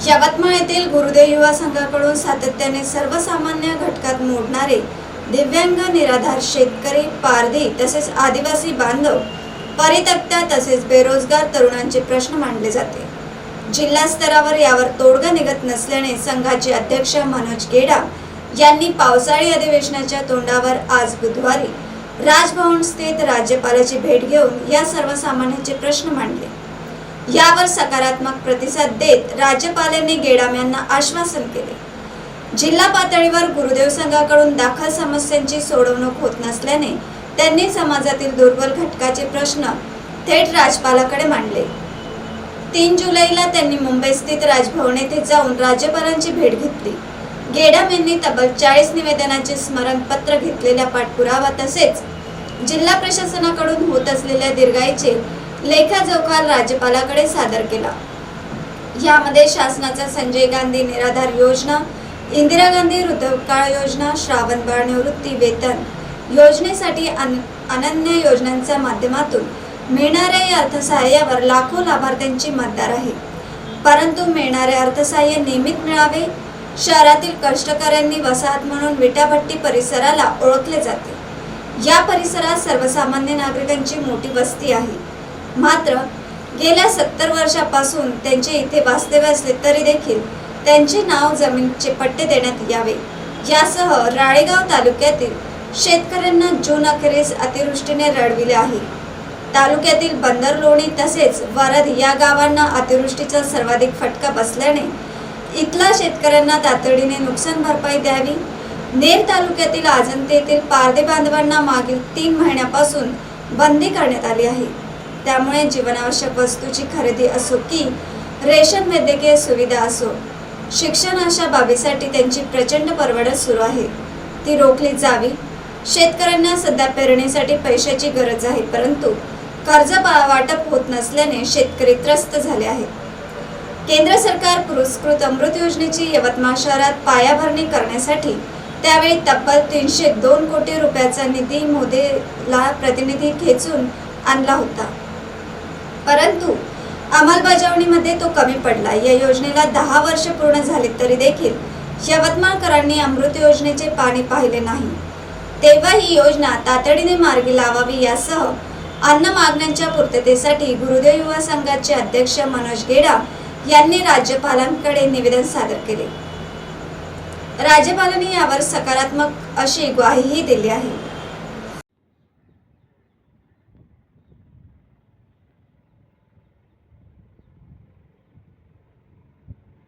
यवतमाळ येथील गुरुदेव युवा संघाकडून सातत्याने सर्वसामान्य घटकात मोडणारे दिव्यांग निराधार शेतकरी पारधी तसेच आदिवासी बांधव परितक्त्या तसेच बेरोजगार तरुणांचे प्रश्न मांडले जाते. जिल्हा स्तरावर यावर तोडगा निघत नसल्याने संघाचे अध्यक्ष मनोज गेडा यांनी पावसाळी अधिवेशनाच्या तोंडावर आज बुधवारी राजभवन स्थित राज्यपालाची भेट घेऊन या सर्वसामान्यांचे प्रश्न मांडले. यावर सकारात्मक प्रतिसाद देत राज्यपालांनी गेडाम यांना आश्वासन केले. जिल्हा पातळीवर गुरुदेव संघाकडून दाखल समस्यांची सोडवणूक होत नसल्याने त्यांनी समाजातील दुर्बल घटकाचे प्रश्न थेट राजपालाकडे मांडले. तीन जुलैला त्यांनी मुंबई स्थित राजभवन येथे जाऊन राज्यपालांची भेट घेतली. गेडाम यांनी तब्बल चाळीस निवेदनाचे स्मरणपत्र घेतलेला पाठपुरावा तसेच जिल्हा प्रशासनाकडून होत असलेल्या दीर्घाईचे लेखाजोखा राज्यपालाकडे सादर केला. यामध्ये शासनाचा संजय गांधी निराधार योजना इंदिरा गांधी वृद्धकाळ योजना श्रावणबाळ निवृत्ती वेतन योजनेसाठी अन अनन्य योजनांच्या माध्यमातून मिळणाऱ्या या अर्थसहाय्यावर लाखो लाभार्थ्यांची मतदार आहे. परंतु मिळणारे अर्थसहाय्य नियमित मिळावे शहरातील कष्टकऱ्यांनी वसाहत म्हणून विटाभट्टी परिसराला ओळखले जाते. या परिसरात सर्वसामान्य नागरिकांची मोठी वस्ती आहे. मात्र गेल्या सत्तर वर्षापासून त्यांचे इथे वास्तव्य असले तरी देखील त्यांचे नाव जमीनचे पट्टे देण्यात यावे. यासह राळेगाव तालुक्यातील शेतकऱ्यांना जून अखेरीस अतिवृष्टीने रडविले आहे. तालुक्यातील बंदर लोणी तसेच वरद या गावांना अतिवृष्टीचा सर्वाधिक फटका बसल्याने इथल्या शेतकऱ्यांना तातडीने नुकसान भरपाई द्यावी. नेर तालुक्यातील आजंते येथील पारदे बांधवांना मागील तीन महिन्यापासून बंदी करण्यात आली आहे. त्यामुळे जीवनावश्यक वस्तूची खरेदी असो की रेशन वैद्यकीय सुविधा असो शिक्षण अशा बाबीसाठी त्यांची प्रचंड परवडत सुरू आहे. ती रोखली जावी. शेतकऱ्यांना सध्या पेरणीसाठी पैशाची गरज आहे परंतु कर्ज वाटप होत नसल्याने शेतकरी त्रस्त झाले आहेत. केंद्र सरकार पुरस्कृत अमृत योजनेची यवतमाळ शहरात पायाभरणी करण्यासाठी त्यावेळी तब्बल तीनशे दोन कोटी रुपयाचा निधी मोदीला प्रतिनिधी खेचून आणला होता. परंतु अंमलबजावणीमध्ये तो कमी पडला. या योजनेला दहा वर्ष पूर्ण झाली तरी देखील यवतमाळकरांनी अमृत योजनेचे पाणी पाहिले नाही. तेव्हा ही योजना तातडीने मार्गी लावावी यासह अन्न मागण्यांच्या पूर्ततेसाठी गुरुदेव युवा संघाचे अध्यक्ष मनोज गेडा यांनी राज्यपालांकडे निवेदन सादर केले. राज्यपालांनी यावर सकारात्मक अशी ग्वाहीही दिली आहे.